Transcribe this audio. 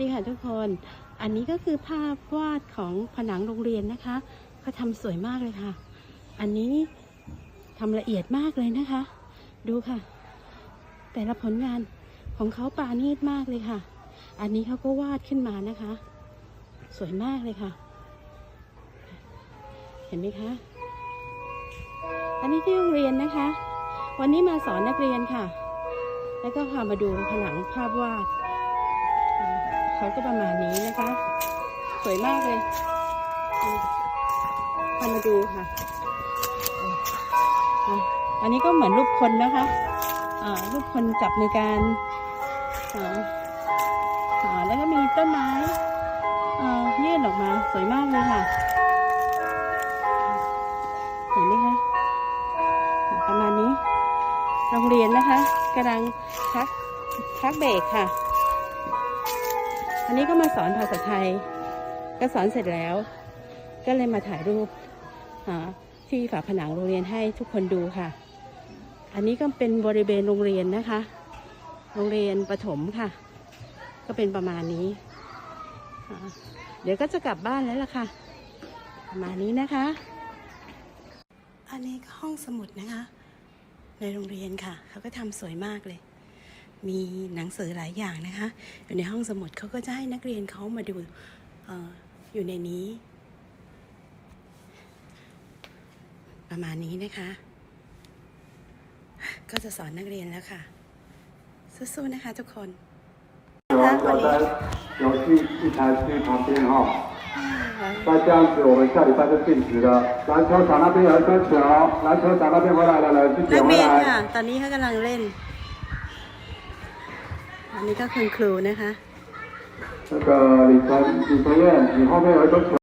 ดีค่ะทุกคน อันนี้ก็คือภาพวาดของผนังโรงเรียนนะคะเขาทำสวยมากเลยค่ะ อันนี้ทำละเอียดมากเลยนะคะ ดูค่ะ แต่ละผลงานของเขาปราณีตมากเลยค่ะ อันนี้เขาก็วาดขึ้นมานะคะ สวยมากเลยค่ะ เห็นไหมคะ อันนี้ที่โรงเรียนนะคะ วันนี้มาสอนนักเรียนค่ะ แล้วก็พามาดูผนังภาพวาด เขาก็ประมาณนี้นะคะ สวยมากเลยพามาดูค่ะ อันนี้ก็เหมือนรูปคนนะคะอ่ารูปคนจับในการอ่าแล้วก็มีต้นไม้อ่ายื่นออกมาสวยมากเลยค่ะ เห็นไหมคะประมาณนี้ โรงเรียนนะคะกำลังพักพักเบรกค่ะ อันนี้ก็มาสอนภาษาไทย ก็สอนเสร็จแล้ว ก็เลยมาถ่ายรูปที่ฝาผนังโรงเรียนให้ทุกคนดูค่ะ อันนี้ก็เป็นบริเวณโรงเรียนนะคะ โรงเรียนประถมค่ะ ก็เป็นประมาณนี้ เดี๋ยวก็จะกลับบ้านแล้วล่ะค่ะ ประมาณนี้นะคะ อันนี้ก็ห้องสมุดนะคะ ในโรงเรียนค่ะ เขาก็ทำสวยมากเลย มีหนังสือหลายอย่างนะคะ อยู่ในห้องสมุดเขาก็จะให้นักเรียนเขามาดูเอออยู่ในนี้ ประมาณนี้นะคะ ก็จะสอนนักเรียนแล้วค่ะ สู้ๆนะคะทุกคน 有有的有去一台去旁边哈、那这样子我们下礼拜就禁止了。篮球场那边有一颗球，篮球场那边回来了，来去 นั 捡 ก 回 เรียน 来。 ค่ะ ตอนนี้เขากำลังเล่น อันนี้ก็คือครูนะคะ แล้วก็หดิฉันดิฉันเนี่ยลีกห้องแม่ไว้ชดเช